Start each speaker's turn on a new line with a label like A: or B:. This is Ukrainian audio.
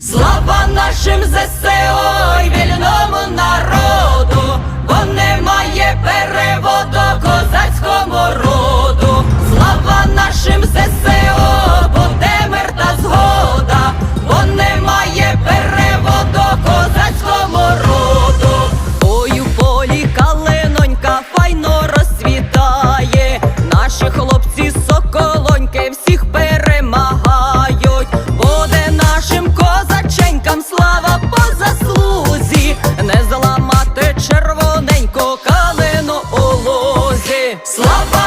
A: Слава нашим народу! Слава!